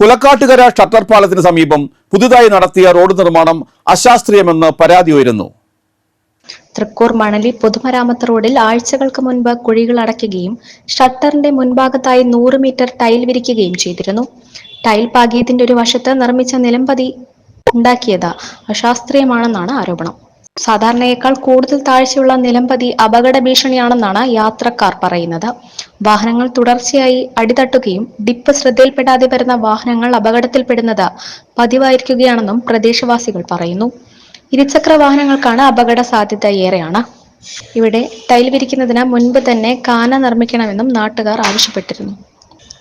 Pulakkattukara shutter പാലത്തിന് സമീപം പുതുതായി നടത്തിയ റോഡ് നിർമ്മാണം അശാസ്ത്രീയമെന്ന് പരാതി ഉയരുന്നു. തൃക്കൂർ മണലി പൊതുമരാമത്ത് റോഡിൽ ആഴ്ചകൾക്ക് മുൻപ് കുഴികൾ അടയ്ക്കുകയും ഷട്ടറിന്റെ മുൻഭാഗത്തായി നൂറ് മീറ്റർ ടൈൽ വിരിക്കുകയും ചെയ്തിരുന്നു. ടൈൽ പാകിയതിന്റെ ഒരു വശത്ത് നിർമ്മിച്ച നിലംപതി ഉണ്ടാക്കിയത് അശാസ്ത്രീയമാണെന്നാണ് ആരോപണം. സാധാരണയേക്കാൾ കൂടുതൽ താഴ്ചയുള്ള നിലംപതി അപകട ഭീഷണിയാണെന്നാണ് യാത്രക്കാർ പറയുന്നത്. വാഹനങ്ങൾ തുടർച്ചയായി അടിതട്ടുകയും ഡിപ്പ് ശ്രദ്ധയിൽപ്പെടാതെ വരുന്ന വാഹനങ്ങൾ അപകടത്തിൽപ്പെടുന്നത് പതിവായിരിക്കുകയാണെന്നും പ്രദേശവാസികൾ പറയുന്നു. ഇരുചക്ര വാഹനങ്ങൾക്കാണ് അപകട സാധ്യത ഏറെയാണ്. ഇവിടെ ടൈൽ വിരിക്കുന്നതിന് മുൻപ് തന്നെ കാന നിർമ്മിക്കണമെന്നും നാട്ടുകാർ ആവശ്യപ്പെട്ടിരുന്നു.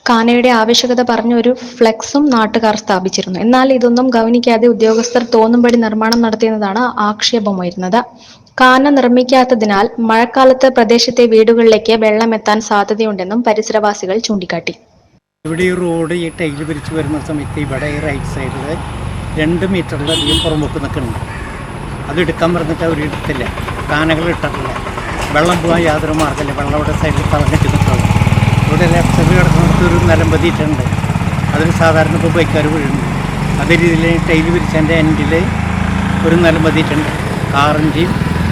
കാനയുടെ ആവശ്യകത പറഞ്ഞ ഒരു ഫ്ലെക്സും നാട്ടുകാർ സ്ഥാപിച്ചിരുന്നു. എന്നാൽ ഇതൊന്നും ഗവനിക്കാതെ ഉദ്യോഗസ്ഥർ തോന്നുംപടി നിർമ്മാണം നടത്തിയെന്നതാണ് ആക്ഷേപമുയരുന്നത്. കാന നിർമ്മിക്കാത്തതിനാൽ മഴക്കാലത്ത് പ്രദേശത്തെ വീടുകളിലേക്ക് വെള്ളം എത്താൻ സാധ്യതയുണ്ടെന്നും പരിസരവാസികൾ ചൂണ്ടിക്കാട്ടി. ഇവിടെ ഈ റോഡ് ഈ ടൈൽ പിരിച്ചു വരുന്ന സമയത്ത് ഇവിടെ ഈ റൈറ്റ് സൈഡിൽ രണ്ട് മീറ്ററിലധികം പുറമ്പോക്ക് നിൽക്കുന്നുണ്ട്. അത് എടുക്കാൻ പറഞ്ഞിട്ട് അവർ എടുത്തില്ല. കാനകൾ ഇട്ടിട്ടില്ല. വെള്ളം പോകാൻ യാതൊരു മാർഗമില്ല വെള്ളം അവിടെ സൈഡിൽ പറഞ്ഞിട്ട് നിൽക്കണം ഇവിടെ ലെഫ്റ്റ് സൈഡ് കിടക്കുന്നിടത്ത് ഒരു നിലം പതിയിട്ടുണ്ട്. അതിൽ സാധാരണ ഇപ്പോൾ ബൈക്കാർ വീഴുന്നു. അതേ രീതിയിൽ ടൈൽ പിരിച്ചതിന്റെ എൻഡിൽ ഒരു നിലം പതിയിട്ടുണ്ട്. കാറിന്റെയും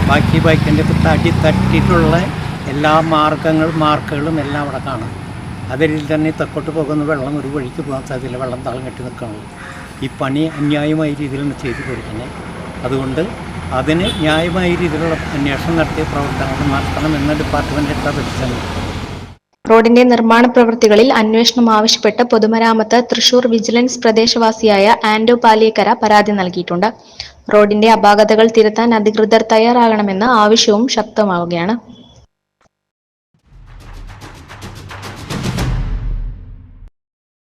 ബാക്കി ബൈക്കിന്റെ തടി തട്ടിയിട്ടുള്ള എല്ലാ മാർഗങ്ങളും മാർക്കുകളും എല്ലാം അവിടെ കാണാം. അതേ രീതിയിൽ തന്നെ തെക്കോട്ട് പോകുന്ന വെള്ളം ഒരു വഴിക്ക് പോകാൻ സാധ്യതയില്ല. വെള്ളം താളം കെട്ടി നിൽക്കണുള്ളൂ ഈ പണി അന്യായമായ രീതിയിലാണ് ചെയ്തു കൊടുക്കുന്നത്. അതുകൊണ്ട് അതിന് ന്യായമായ രീതിയിലുള്ള അന്വേഷണം നടത്തിയ പ്രവർത്തനങ്ങൾ നടത്തണമെന്ന് ഡിപ്പാർട്ട്മെന്റ് എത്താൻ അപേക്ഷിച്ചത് റോഡിന്റെ നിർമ്മാണ പ്രവൃത്തികളിൽ അന്വേഷണം ആവശ്യപ്പെട്ട് പൊതുമരാമത്ത് തൃശൂർ വിജിലൻസ് പ്രദേശവാസിയായ ആൻഡോ പാലിയക്കര പരാതി നൽകിയിട്ടുണ്ട്. റോഡിന്റെ അപാകതകൾ തിരുത്താൻ അധികൃതർ തയ്യാറാകണമെന്ന ആവശ്യവും ശക്തമാവുകയാണ്.